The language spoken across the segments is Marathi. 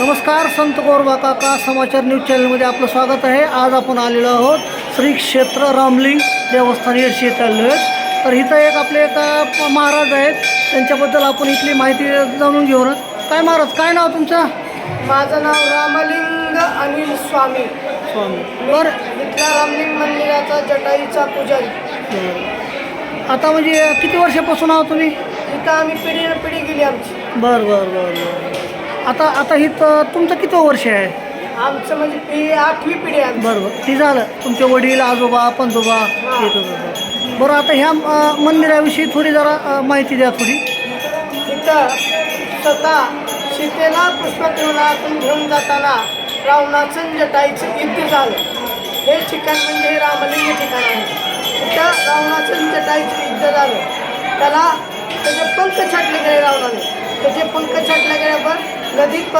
नमस्कार संत गौरबा काका समाचार न्यूज चॅनलमध्ये आपलं स्वागत आहे. आज आपण आलेलो आहोत श्री क्षेत्र रामलिंग देवस्थान येडशी येथे आलेलो आहेत तर इथं एक आपले एक महाराज आहेत. त्यांच्याबद्दल आपण इथली माहिती जाणून घेऊ ना. काय महाराज काय नाव तुमचं? माझं नाव रामलिंग अनिल स्वामी. स्वामी. बरं इथल्या रामलिंग मंदिराचा जटाईचा पुजारी. आता म्हणजे किती वर्षापासून आहो तुम्ही? इथं आम्ही पिढी पिढी गेली आमची. बरं बरं बरं बरं. आता आता इथं तुमचं किती वर्ष आहे? आमचं म्हणजे पिढी आठवी पिढी आहे आमची. बरं बरं ती झालं. तुमचे वडील आजोबा पंजोबा येत होतं बरं आता ह्या मंदिराविषयी थोडी जरा माहिती द्या थोडी. इथं स्वतः सीतेला पुष्पकिरणातून घेऊन जाताना रावणाचं जटाईचं युद्ध झालं. हे ठिकाण म्हणजे हे रामलिंग ठिकाण आहे. इथं रावणाचं जटाईचं युद्ध झालं. त्याला त्याचे पंख छाटले गेले रावणाने. त्याचे पंख छाटले गेल्यावर नदीत प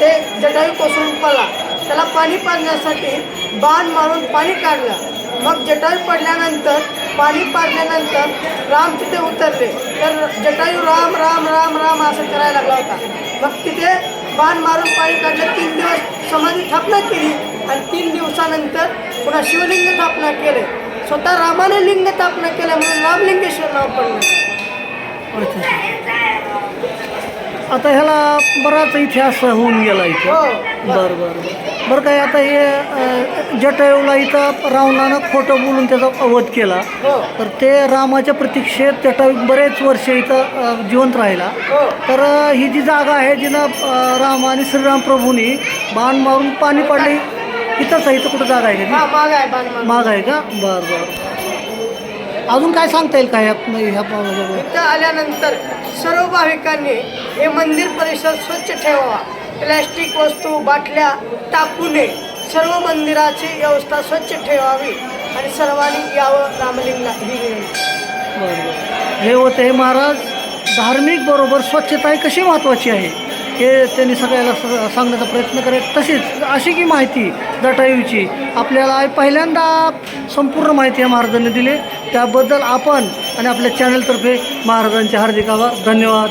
ते जटायू कोसळून पडला. त्याला पाणी पाजण्यासाठी बाण मारून पाणी काढलं. मग जटायू पडल्यानंतर पाणी पाडल्यानंतर राम तिथे उतरले. तर जटायू राम राम राम राम असं करायला लागला होता. मग तिथे बाण मारून पाणी काढलं. तीन दिवस समाधी स्थापना केली आणि तीन दिवसानंतर पुन्हा शिवलिंग स्थापना केले. स्वतः रामाने लिंग स्थापना केलं म्हणून रामलिंगेश्वर नाव पडलं. आता ह्याला बराच इतिहास होऊन गेला इथं. हो. बरं बरं बरं. काय आता हे जटायूला इथं रावणानं खोटं बोलून त्याचा वध केला. हो. तर ते रामाच्या प्रतीक्षेत जटायू बरेच वर्ष इथं जिवंत राहिला. हो. तर ही जी जागा आहे जिनं राम आणि श्रीराम प्रभूंनी बाण मारून पाणी पाडले इथंच आहे इथं कुठं जागा आहे का हा. माग आहे का? बरं बरं. अजून काय सांगता येईल का ह्या ह्या? इथं आल्यानंतर सर्व भाविकांनी हे मंदिर परिसर स्वच्छ ठेवावा. प्लॅस्टिक वस्तू बाटल्या टाकू नये. सर्व मंदिराची व्यवस्था स्वच्छ ठेवावी आणि सर्वांनी यावं रामलिंगला ही विनंती बरं बरं. हे होते हे महाराज धार्मिक बरोबर स्वच्छता ही कशी महत्त्वाची आहे? हे त्यांनी सगळ्याला स- सांगण्याचा प्रयत्न करेल. तसेच अशी की माहिती जटायूची आपल्याला पहिल्यांदा संपूर्ण माहिती या महाराजांनी दिली. त्याबद्दल आपण आणि आपल्या चॅनलतर्फे महाराजांचे हार्दिक आभार. धन्यवाद.